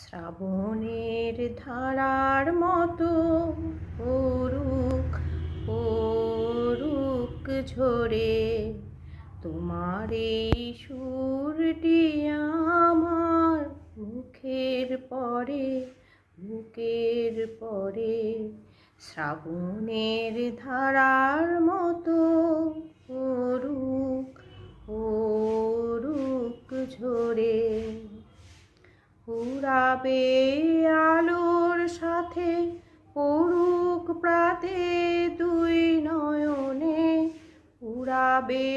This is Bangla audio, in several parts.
শ্রাবণের ধারার মতো পড়ুক পড়ুক ঝরে। তোমার এই সুরটি আমার মুখের পরে, বুকের পরে। শ্রাবণের ধারার মতো পড়ুক পড়ুক ঝরে। উড়াবে আলোর সাথে পড়ুক প্রাতে দুই নয়নে। উড়াবে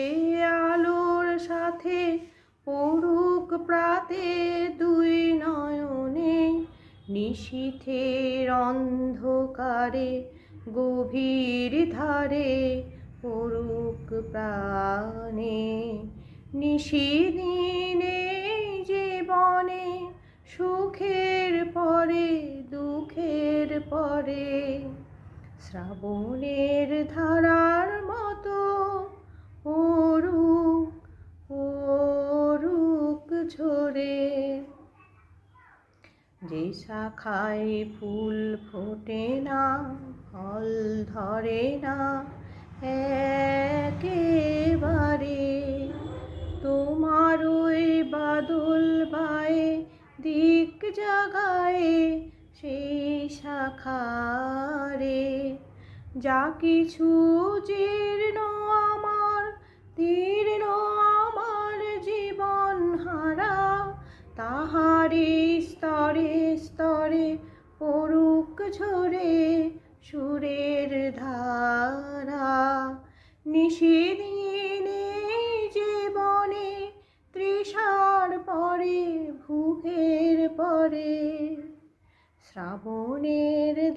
আলোর সাথে পড়ুক প্রাতে দুই নয়নে। নিশীথের অন্ধকারে, গভীর ধারে পড়ুক প্রাণে। নিশিদিনে শ্রাবণের ধারার মতো পড়ুক পড়ুক ঝরে। যে শাখায় ফুল ফোটে না, ফল ধরে না, একেবারে তোমার ওই বাদল বায়ে দিক জাগায় সেই শাখারে যা কিছু জীর্ণ আমার, তীর্ণ আমার জীবন হারা। তাহারে স্তরে স্তরে পড়ুক ঝরে সুরের ধারা। নিশিদিনে জীবনে তৃষার পরে ভুখের পরে, শ্রাবণের